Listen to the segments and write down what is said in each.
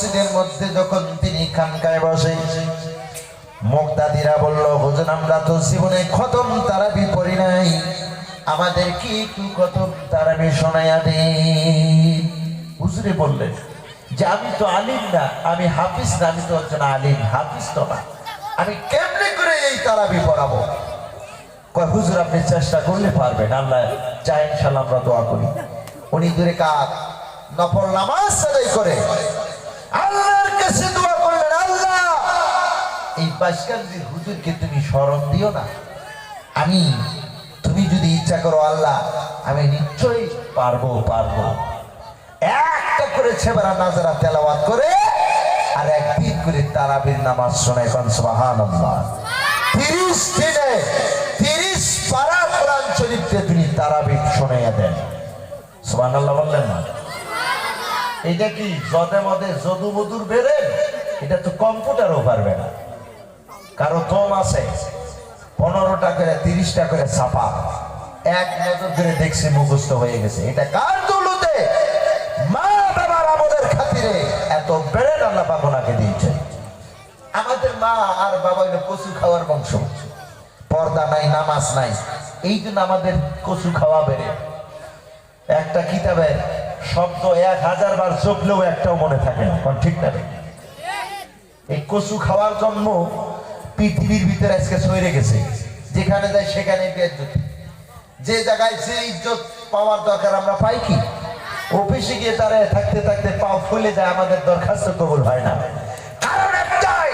মসজিদের মধ্যে যখন তিনি খানকায় বসে মুক্তাদিরা বলল, হুজুর, আমরা তো জীবনে খতম তারাবি পড়ি নাই। আমাদের কি একটু খতম তারাবি শোনাইয়া দিন? হুজুরে বললেন যে আমি তো আলিম না, আমি হাফিজ না, আমি তো একজন আলিম, হাফিজ তো না। আমি কেমনে করে এই তারাবি পড়াবো? কয়, হুজুর, আপনি চেষ্টা করলে পারবেন। আল্লাহ চাই ইনশাল্লাহ আমরা দোয়া করি। উনি দূরে কাজ নফল নামাজ আদায় করে। আল্লাহর কাছে আল্লাহ আল্লাহ আর একদিন করে তারাবির নামাজ শোনায় কন সুবহানাল্লাহ। তিরিশ দিনে, তিরিশ পারা কোরআন শরীফকে তিনি তারাবি শোনাইয়া দেন। সুবহানাল্লাহ বললেন না? এটা কি জদে মদে যদু মধুর বেড়ে এটা তো কম্পিউটারও পারবে না। কারও দম আছে, পনেরোটা করে, তিরিশটা করে ছাপা। এক নজর করে দেখছে মুখস্থ হয়ে গেছে। এটা কার দৌলতে? মা বাবার আমাদের খাতিরে এত বেড়ে আল্লাহ পাবনাকে দিয়েছে। আমাদের মা আর বাবা হইল কচু খাওয়ার বংশ। পর্দা নাই, নামাজ নাই। এই জন্য আমাদের কচু খাওয়া বেড়ে। একটা কিতাবের শব্দ এক হাজার বার চোখলেও একটাও মনে থাকে না কারণ ঠিক না এই কচু খাওয়ার জন্য পৃথিবীর ভিতরে আজকে সরে গেছে। যেখানে যায় সেখানে বেজ্জত যে জায়গায় যে ইজ্জত পাওয়ার দরকার আমরা পাই কি? অফিসে গিয়ে তারা থাকতে থাকতে পাও ফুলে যায়, আমাদের দরখাস্ত কবুল হয় না। কারণ একটাই,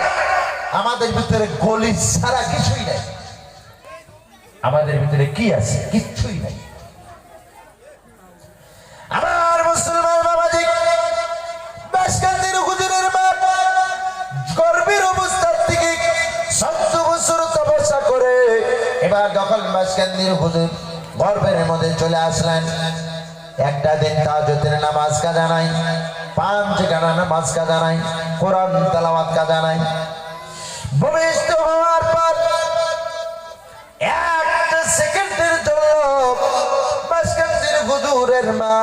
আমাদের ভিতরে গলি ছাড়া কিছুই নাই। আমাদের ভিতরে কি আছে? কিচ্ছুই নাই। এবার যখন বাসকান্দির হুজুর গর্ভের মধ্যে চলে আসলেন। একটা দিন তাজতের নামাজ কাজা নাই, পাঁচ গানা নামাজ কাজা নাই, কোরআন তালাওয়াত কাজা নাই। ভূমিষ্ঠ হওয়ার পর একটা সেকেন্ডের জন্য বাসকান্দির হুজুরের মা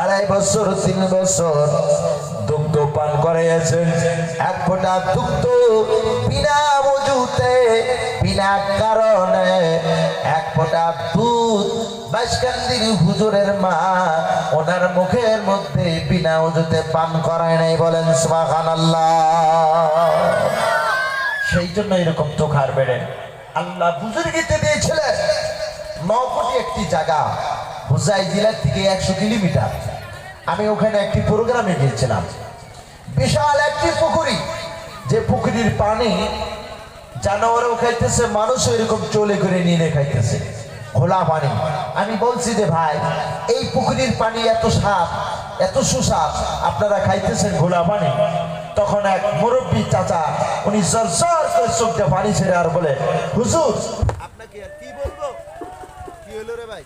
আড়াই বছর, তিন বছর পান করেছেন এক ফোঁটা দুগ্ধ বিনা মজুতে, বিনা কারণে। এক ফোঁটা দুধ হুজুরের মা, ওনার মুখের মধ্যে বিনা অজুতে পান করায় নাই বলেন সুবাহান সেই জন্য এরকম তোখার বেড়ে। আল্লাহ বুজুর্গিতে দিয়েছিলেন নকটি একটি জায়গা হুজাই জেলার থেকে একশো কিলোমিটার। আমি ওখানে একটি প্রোগ্রামে গিয়েছিলাম। বিশাল একটি পুকুরি। যে পুকুরির পানি জানোয়ারও খাইতেছে, মানুষও এরকম চলে করে নিয়ে খাইতেছে। খোলা পানি। আমি বলছি যে ভাই, এই পুকুরির পানি এত সাপ এত সুসাপ আপনারা খাইতেছেন ঘোলা পানি। তখন এক মুরব্বী চাচা, উনি জর জর করে চোখ দিয়ে পানি ছেড়ে আর বলে, হুজুর, আপনাকে আর কি বলব? কি হলো রে ভাই?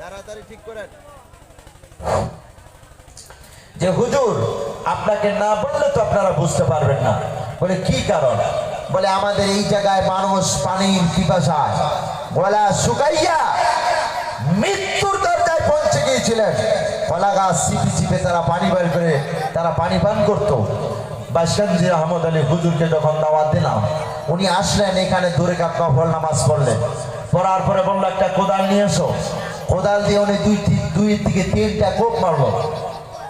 তাড়াতাড়ি ঠিক করেন। যে হুজুর, আপনাকে না বললে তো আপনারা বুঝতে পারবেন না। বলে, কি কারণ? বলে, আমাদের এই জায়গায় মানুষ পানির পিপাসায়। গলা শুকাইয়া মৃত্যুর দরজায় পৌঁছে গিয়েছিলেন। কলা গাছ চিপি চিপে তারা পানি বের করে, তারা পানি পান করতো। বাসকান্দির আহমদ আলী হুজুরকে যখন দাওয়াত দিলাম, উনি আসলেন এখানে দূরে কাপ নফল নামাজ পড়লেন পড়ার পরে বলল, একটা কোদাল নিয়ে এসো। কোদাল দিয়ে উনি দুই তি- দুই দিকে তিনটা কোপ মারলো।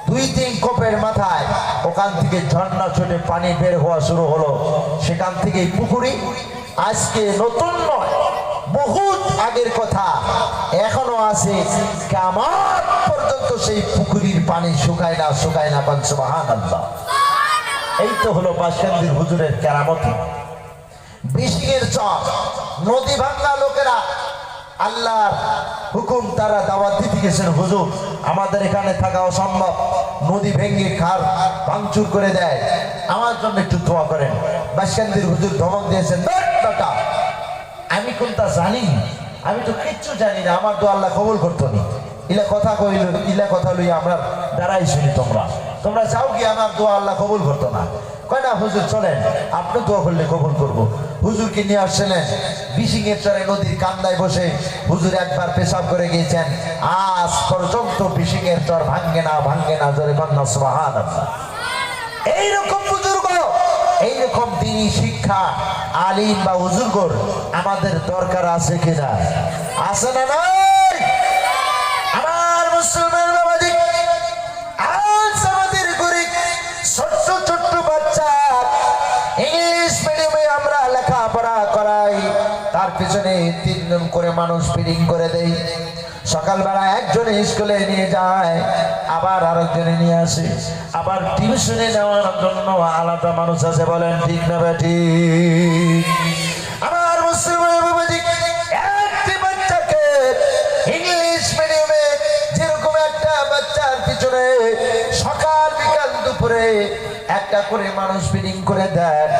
দুই তিন কোপের মাথায় ওখান থেকে ঝর্ণা ছুটে পানি বের হওয়া শুরু হলো। সেখান থেকে পুকুরি আজকে নতুন নয়, বহুত আগের কথা। এখনও আছে, কেমন পর্যন্ত সেই পুকুরির পানি শুকায় না শুকায় না পঞ্চমহান আল্লাহ এই তো হলো বাসকান্দির হুজুরের কেরামতি। বৃষ্টির চর, নদী ভাঙ্গা লোকেরা আল্লাহর হুকুম তারা দাওয়াত দিতে গেছেন হুজুর আমাদের এখানে থাকা অসম্ভব। নদী ভেঙে খার ভাঙচুর করে দেয়। আমার জন্য একটু দোয়া করেন। বাসকান্দির হুজুর ধমক দিয়েছেন "ধ্যাৎ বেটা, আমি কোনটা জানি? আমি তো কিচ্ছু জানি না। আমার দোয়া আল্লাহ কবুল করতো নি। ইলা কথা কইল ইলা কথা লই আমরা দাঁড়াই শুনি তোমরা। তোমরা যাও কি আমার দোয়া আল্লাহ কবুল করতো না। কয় না হুজুর চলেন আপনি দোয়া করলে কবুল করব। হুজুরকে নিয়ে আসছিলেন। বিশিং এর চরে নদীর কান্দায় বসে হুজুর একবার পেশাব করে গিয়েছেন। আজ পর্যন্ত বিশিং এর চর ভাঙ্গে না ভাঙ্গে না, জোরে কন্যা সুবাহান এইরকম বুজুর্গ, এইরকম তিনি শিক্ষা, আলিম বা হুজুরগর আমাদের দরকার আছে কিনা? আছে না নাই? আমার মুসলমান তার পিছনে তিনজন করে মানুষ ফিডিং করে দেয়। সকালবেলা একজনে স্কুলে নিয়ে যায়, আবার আরেকজনে নিয়ে আসে। আবার টিউশনে যাওয়ার জন্য আলাদা মানুষ আছে বলেন, ঠিক না বেটি একটা করে মানুষ ফিডিং করে দেন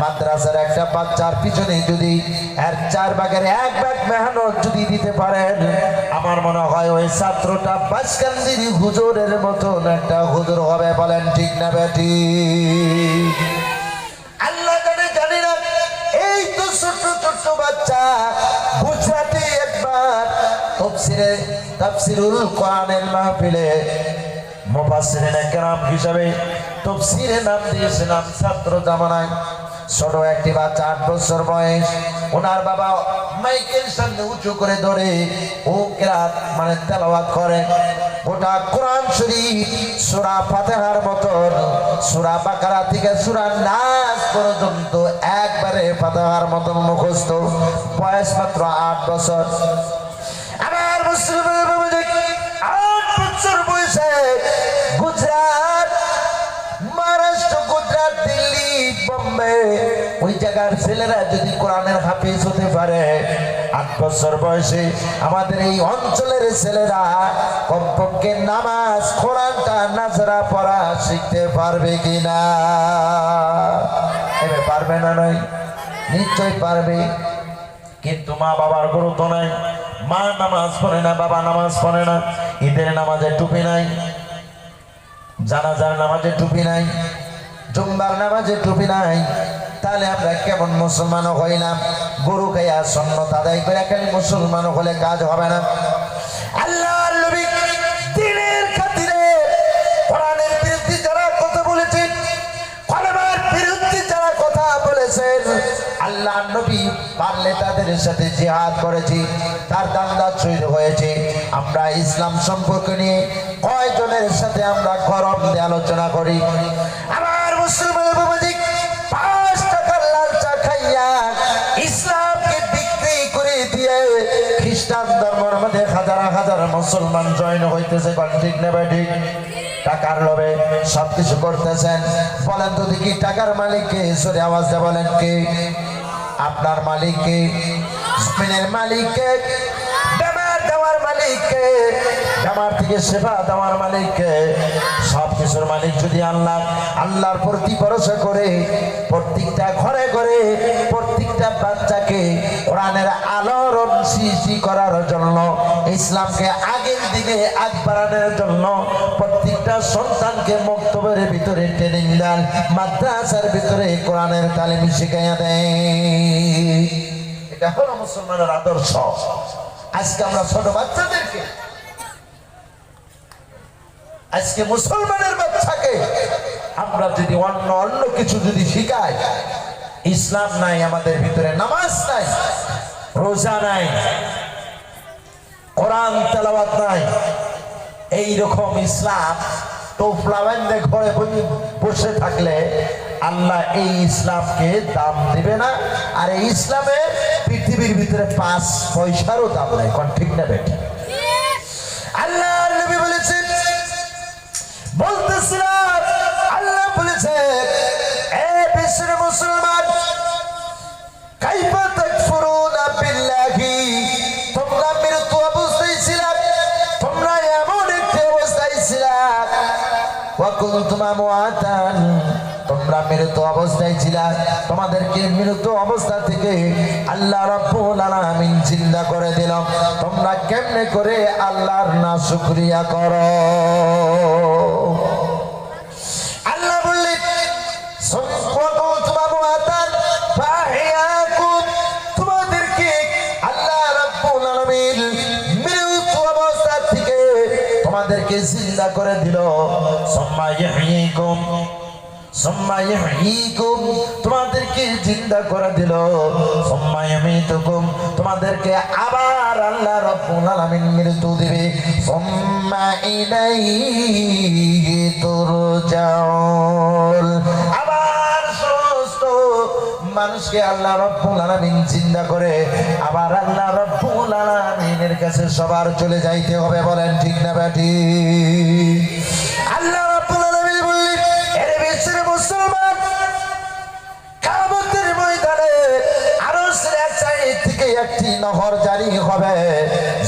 মাদ্রাসার একটা বাচ্চার পিছনে যদি এর চার ভাগের এক ভাগ মেহনত যদি দিতে পারেন, আমার মনে হয় ওই ছাত্রটা বাসকান্দির হুজুরের মতন একটা হুজুর হবে বলেন ঠিক না বেটি? আল্লাহ এই তো ছোট্ট ছোট্ট বাচ্চা গুজরাটি একবার তফসিরে তাফসিরুল কোরআনের মাহফিলে মুফাসসিরিন একরাম হিসাবে তফসিরে নাম দিয়েছিলাম ছাত্র জামানায়। ছোট একটি বাচ্চা আট বছর বয়স। ওনার বাবা মাইকেল সামনে উঁচু করে ধরে ও কেরাত মানে তেলাওয়াত করে। গোটা কোরআন শরীফ, সূরা ফাতিহার মতন সূরা বাকারা থেকে সূরা নাস পর্যন্ত একবারে ফাতিহার মতন মুখস্থ। বয়স মাত্র আট বছর। আমার মুসলমান বয়সে গুজরাট, মহারাষ্ট্র, গুজরাট, দিল্লি, বোম্বে। ওই জায়গার ছেলেরা যদি কোরআনের হাফিজ হতে পারে, আট বছর বয়সে আমাদের এই অঞ্চলের ছেলেরা কমপক্ষে নামাজ, কোরআনটা নাজরা পড়া শিখতে পারবে কিনা? এবার পারবে না নয়, নিশ্চয় পারবে। কিন্তু মা বাবার গুরুত্ব নাই। মা নামাজ পড়ে না, বাবা নামাজ পড়ে না, ঈদের নামাজে টুপি নাই, জানাজার নামাজে টুপি নাই জুম্বার নামাজে টুপি নাই, তাহলে আমরা কেমন মুসলমান না গরু খাইয়া সন্ন্যত আদায় করে খালি মুসলমান হলে কাজ হবে না। আল্লাহ নবী পারলে তাদের সাথে জিহাদ করেছি, তার দান্দা শহীদ হয়েছে। আমরা ইসলাম সম্পর্ক নিয়ে কয়জনের সাথে আমরা গরম দিয়ে আলোচনা করি? আমার মুসলমান ইসলামকে বিক্রি করে দিয়ে খ্রিস্টান ধর্মের হাজার হাজার মুসলমান জয়েন হইতেছে ঠিক নেবে ঠিক? টাকার লোভে সবকিছু করতেছেন। বলেন তো দেখি, টাকার মালিককে সরে আওয়াজ বলেন কে? আপনার মালিককে জমিনের মালিককে দেওয়ার মালিককে, আমার থেকে সেবা দেওয়ার মালিককে, সব কিছুর মালিক যদি আল্লাহ, আল্লাহর প্রতি ভরসা করে, প্রত্যেকটা ঘরে ঘরে, প্রত্যেকটা বাচ্চাকে কোরআনের আলোড়ন সৃষ্টি করার জন্য, ইসলামকে আগের দিনে আগ বাড়ানোর জন্য প্রত্যেকটা সন্তানকে মক্তবের ভিতরে ট্রেনিং দেন, মাদ্রাসার ভিতরে কোরআনের তালিম শিখাইয়া দেয় এটা হলো মুসলমানের আদর্শ। আজকে আমরা ছোট বাচ্চাদেরকে, আজকে মুসলমানের বাচ্চাকে আমরা যদি অন্য অন্য কিছু যদি শিখাই, ইসলাম নাই, আমাদের ভিতরে নামাজ নাই, রোজা নাই, কোরআন, তেলাওয়াত নাই এই রকম ইসলাম তো বান্ধে ঘরে বসে থাকলে আল্লাহ এই ইসলামকে দাম দিবে না। আর এই ইসলামে পৃথিবীর ভিতরে পাঁচ পয়সারও দাম নাই। কোন ঠিক না আল্লাহ নবী বলেছেন, বলতেছিলাম, আল্লাহ বলেছে এ বিশ্বের মুসলমান, কাইফা তাকফুরুনা বিল্লাহি? তোমরা মৃত্যু অবস্থায় ছিলাম তোমরা এমন একটি অবস্থায় ছিলাম ওয়াকুনতুম আমওয়াতান তোমরা মৃত অবস্থায় ছিলা। তোমাদেরকে মৃত অবস্থা থেকে আল্লাহ রব্বুল আলামিন জিন্দা করে দিল। তোমরা কেমনে করে আল্লাহর না শুক্রিয়া কর? আল্লাহ তোমাদেরকে অবস্থা থেকে তোমাদেরকে জিন্দা করে দিল। সম্মায় তোমাদেরকে জিন্দা করে দিল। তোমাদেরকে আবার আল্লাহ রাব্বুল আলামিন মৃত্যু দিবে। আবার সমস্ত মানুষকে আল্লাহ রব্বুল আলামিন চিন্তা করে আবার আল্লাহ রব্বুল কাছে সবার চলে যাইতে হবে বলেন ঠিক না ব্যাটি? একটি নহর জারি হবে।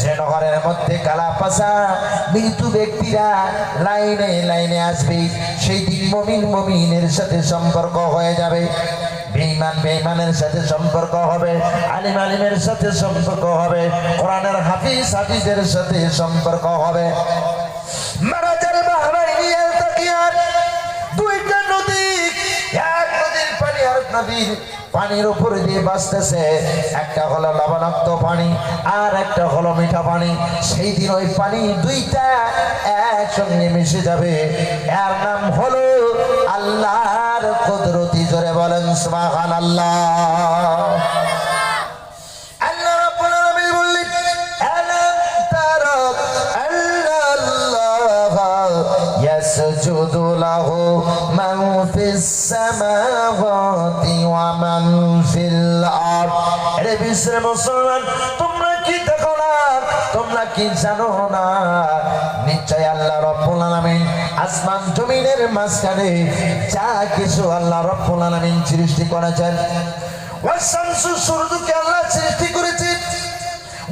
যে নহরের মধ্যে কালা পাশা মৃত্যু ব্যক্তিরা লাইনে লাইনে আসবে। সেই দিন মমিন মমিনের সাথে সম্পর্ক হয়ে যাবে। বেঈমান বেঈমানের সাথে সম্পর্ক হবে। আলিম আলিমের সাথে সম্পর্ক হবে। কোরআনের হাফিজ হাফিজের সাথে সম্পর্ক হবে। মারাজার আলতাকিয়াত দুইটা নদী নদীর পানির উপরে দিয়ে বাঁচতেছে। একটা হলো লবণাক্ত পানি, আর একটা হলো মিঠা পানি। সেই দিন ওই পানি দুইটা একসঙ্গে মিশে যাবে। এর নাম হলো আল্লাহর কুদরতি জোরে বলেন সুবহান আল্লাহ আল্লাহ ইয়াসজুদু লাহু মান ফিস সামাওয়াতি ওয়া মান ফিল আরদ বিশ্বের মুসলমান, তোমরা কি দেখো না? তোমরা কি জানো না? নিশ্চয় আল্লাহ রব্বুল আলামিন আসমান জমিনের মাঝখানে যা কিছু আল্লাহ রব্বুল আলামিন সৃষ্টি করেছেন। ওয়াশামসু সূর্যকে আল্লাহ সৃষ্টি করেছেন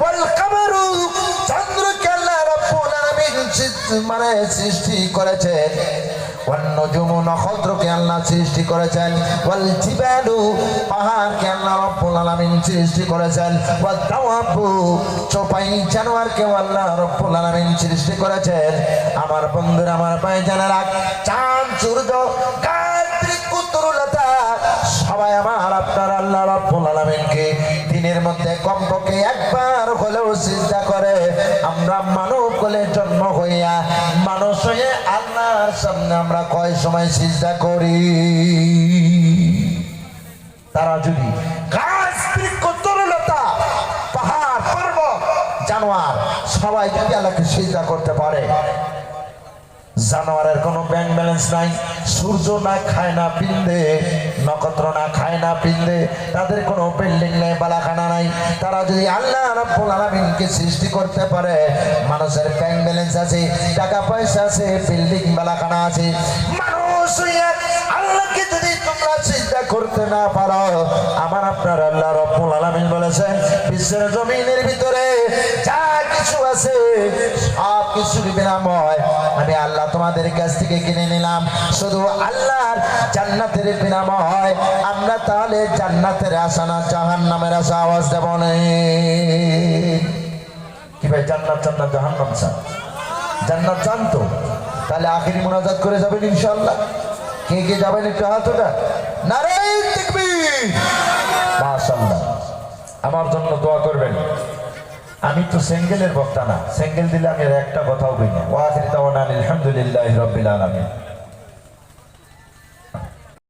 ওয়াল কামারু, চন্দ্রকে মানে সৃষ্টি করেছেন। ওয়ান নজুমু নক্ষত্রকে আল্লাহ সৃষ্টি করেছেন। ওয়াল জিবালু পাহাড়কে আল্লাহ রাব্বুল সৃষ্টি করেছেন। ওয়াল দাওয়াবু চোপাই আল্লাহ রাব্বুল আলামিন সৃষ্টি করেছেন। আমার বন্ধুরা আমার ভাই জানারা চাঁদ, সূর্য গায়ত্রী কুতুরলতা সবাই আমার আপনার আল্লাহ রাব্বুল আলামিনকে দিনের মধ্যে কমপক্ষে একবার হলেও চিন্তা করে। আমরা মানব কোলে জন্ম হইয়া মানুষ হয়ে আল্লাহর সামনে আমরা কয় সময় চিন্তা করি? তারা যদি সবাই যদি আল্লাহকে চিন্তা করতে পারে, জানোয়ারের কোনো ব্যাংক ব্যালেন্স নাই, সূর্য না খায় না পিন্দে নক্ষত্র না খায় না পিন্দে, তাদের কোনো বিল্ডিং নেই, বালাখানা নাই। তারা যদি আল্লাহ রাব্বুল আলামিনকে সৃষ্টি করতে পারে, মানুষের ব্যাংক ব্যালেন্স আছে, টাকা পয়সা আছে বিল্ডিং বালাখানা আছে, মানুষ চিন্তা করতে না পারো, আমার আপনার আল্লাহ রব্বুল আলামিন বলেছেন, বিশ্বের জমিনের ভিতরে যা কিছু আছে, সব কিছুর বিনাময় আমি আল্লাহ তোমাদের কাছ থেকে কিনে নিলাম। শুধু আল্লাহর জান্নাতের বিনাময়, আমরা তাহলে জান্নাতের আশা না জাহান নামের আশা আওয়াজ দেব কি ভাই, জান্নাত জান্নাত জাহান নাম স্যার জান্নাত জানতো? তাহলে আখের মোনাজাত করে যাবেন ইনশাল্লাহ কে কে যাবেন একটু হাত ওটা নারাই তাকবীর! মাশাআল্লাহ। আমার জন্য দোয়া করবেন। আমি তো সেঙ্গেলের বক্তা না। সেঙ্গেল দিলে আমি একটা কথাও বই না। আখিরি দাওয়ানা আলহামদুলিল্লাহি রাব্বিল আলামিন।